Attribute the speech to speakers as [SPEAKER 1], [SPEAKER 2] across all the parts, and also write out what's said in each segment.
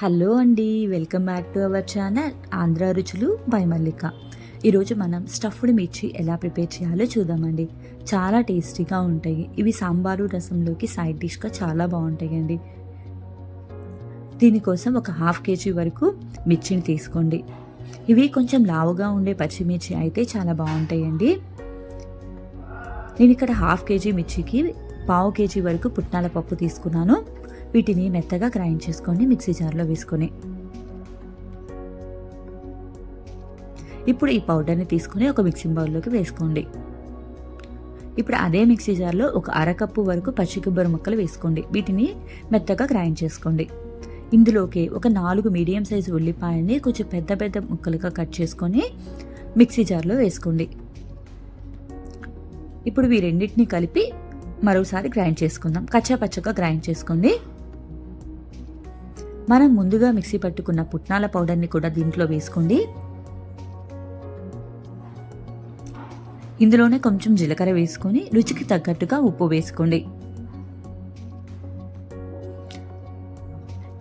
[SPEAKER 1] Hello అండి welcome back to our channel Andhra Ruchulu by Mallika. ఈరోజు మనం stuffed మిర్చి ఎలా ప్రిపేర్ చేయాలో చూద్దామండి. చాలా టేస్టీగా ఉంటాయి. ఇవి సాంబారు రసంలోకి సైడ్ డిష్గా చాలా బాగుంటాయండి. దీనికోసం ఒక హాఫ్ కేజీ వరకు మిర్చిని తీసుకోండి. ఇవి కొంచెం లావుగా ఉండే పచ్చిమిర్చి అయితే చాలా బాగుంటాయండి. నేను ఇక్కడ హాఫ్ కేజీ మిర్చికి పావు కేజీ వరకు పుట్నాల పప్పు తీసుకున్నాను. వీటిని మెత్తగా గ్రైండ్ చేసుకొని మిక్సీ జార్లో వేసుకొని. ఇప్పుడు ఈ పౌడర్ని తీసుకొని ఒక మిక్సింగ్ బౌల్లోకి వేసుకోండి. ఇప్పుడు అదే మిక్సీ జార్లో ఒక అరకప్పు వరకు పచ్చి కొబ్బరి ముక్కలు వేసుకోండి. వీటిని మెత్తగా గ్రైండ్ చేసుకోండి. ఇందులోకి ఒక నాలుగు మీడియం సైజు ఉల్లిపాయని కొంచెం పెద్ద పెద్ద ముక్కలుగా కట్ చేసుకొని మిక్సీ జార్లో వేసుకోండి. ఇప్పుడు ఈ రెండింటిని కలిపి మరోసారి గ్రైండ్ చేసుకుందాం. కచ్చా పచ్చగా గ్రైండ్ చేసుకోండి. మనం ముందుగా మిక్సీ పట్టుకున్న పుట్నాల పౌడర్ని కూడా దీంట్లో వేసుకోండి. ఇందులోనే కొంచెం జీలకర్ర వేసుకొని రుచికి తగ్గట్టుగా ఉప్పు వేసుకోండి.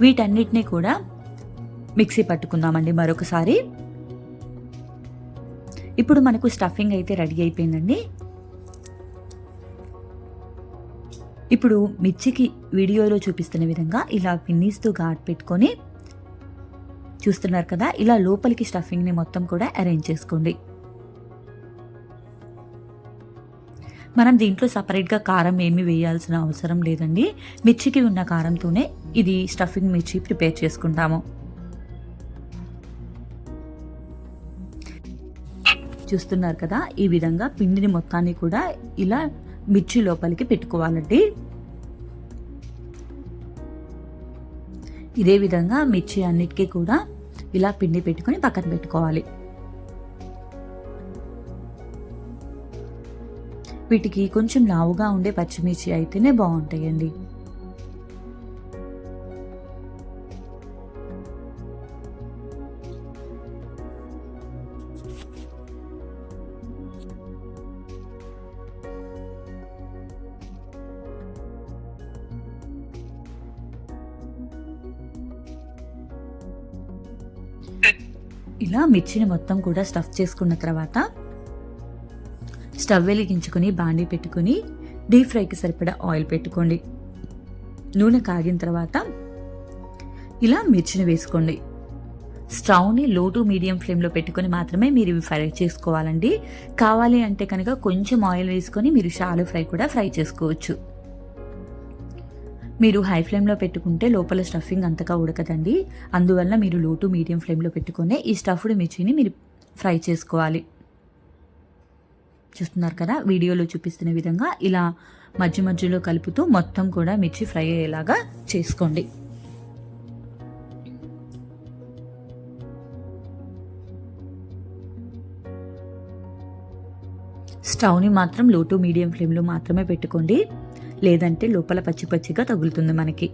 [SPEAKER 1] వీటన్నిటినీ కూడా మిక్సీ పట్టుకుందామండి మరొకసారి. ఇప్పుడు మనకు స్టఫింగ్ అయితే రెడీ అయిపోయిందండి. ఇప్పుడు మిర్చికి వీడియోలో చూపిస్తున్న విధంగా ఇలా పిన్నీస్తో ఘాట్ పెట్టుకొని చూస్తున్నారు కదా ఇలా లోపలికి స్టఫింగ్ని మొత్తం కూడా అరేంజ్ చేసుకోండి. మనం దీంట్లో సపరేట్గా కారం ఏమి వేయాల్సిన అవసరం లేదండి. మిర్చికి ఉన్న కారంతోనే ఇది స్టఫింగ్ మిర్చి ప్రిపేర్ చేసుకుంటాము. చూస్తున్నారు కదా ఈ విధంగా పిండిని మొత్తాన్ని కూడా ఇలా మిర్చి లోపలికి పెట్టుకోవాలండి. ఇదే విధంగా మిర్చి అన్నిటికీ కూడా ఇలా పిండి పెట్టుకొని పక్కన పెట్టుకోవాలి. వీటికి కొంచెం లావుగా ఉండే పచ్చిమిర్చి అయితేనే బాగుంటాయండి. ఇలా మిర్చిని మొత్తం కూడా స్టఫ్ చేసుకున్న తర్వాత స్టవ్ వెలిగించుకుని బాండీ పెట్టుకుని డీప్ ఫ్రైకి సరిపడా ఆయిల్ పెట్టుకోండి. నూనె కాగిన తర్వాత ఇలా మిర్చిని వేసుకోండి. స్టవ్ని లో టు మీడియం ఫ్లేమ్లో పెట్టుకొని మాత్రమే మీరు ఇవి ఫ్రై చేసుకోవాలండి. కావాలి అంటే కనుక కొంచెం ఆయిల్ వేసుకొని మీరు షాలు ఫ్రై కూడా ఫ్రై చేసుకోవచ్చు. మీరు హై ఫ్లేమ్లో పెట్టుకుంటే లోపల స్టఫింగ్ అంతగా ఉడకదండి. అందువల్ల మీరు లో టు మీడియం ఫ్లేమ్లో పెట్టుకునే ఈ స్టఫ్డ్ మిర్చిని మీరు ఫ్రై చేసుకోవాలి. చూస్తున్నారు కదా? వీడియోలో చూపిస్తున్న విధంగా ఇలా మధ్య మధ్యలో కలుపుతూ మొత్తం కూడా మిర్చి ఫ్రై అయ్యేలాగా చేసుకోండి. స్టవ్ని మాత్రం లో టు మీడియం ఫ్లేమ్లో మాత్రమే పెట్టుకోండి. లేదంటే లోపల పచ్చి పచ్చిగా తగులుతుంది మనకి.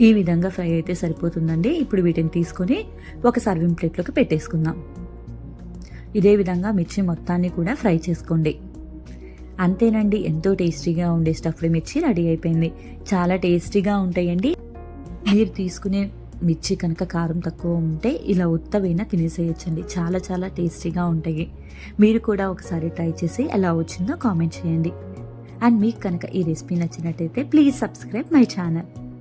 [SPEAKER 1] ఈ విధంగా ఫ్రై అయితే సరిపోతుందండి. ఇప్పుడు వీటిని తీసుకొని ఒక సర్వింగ్ ప్లేట్లోకి పెట్టేసుకుందాం. ఇదే విధంగా మిర్చి మొత్తాన్ని కూడా ఫ్రై చేసుకోండి. అంతేనండి ఎంతో టేస్టీగా ఉండే స్టఫ్డ్ మిర్చి రెడీ అయిపోయింది. చాలా టేస్టీగా ఉంటాయండి. మీరు తీసుకునే మిర్చి కనుక కారం తక్కువ ఉంటే ఇలా ఉత్తవైనా తినేసేయచ్చండి. చాలా చాలా టేస్టీగా ఉంటాయి. మీరు కూడా ఒకసారి ట్రై చేసి ఎలా వచ్చిందో కామెంట్ చేయండి. అండ్ మీకు కనుక ఈ రెసిపీ నచ్చినట్టయితే ప్లీజ్ సబ్స్క్రైబ్ మై ఛానల్.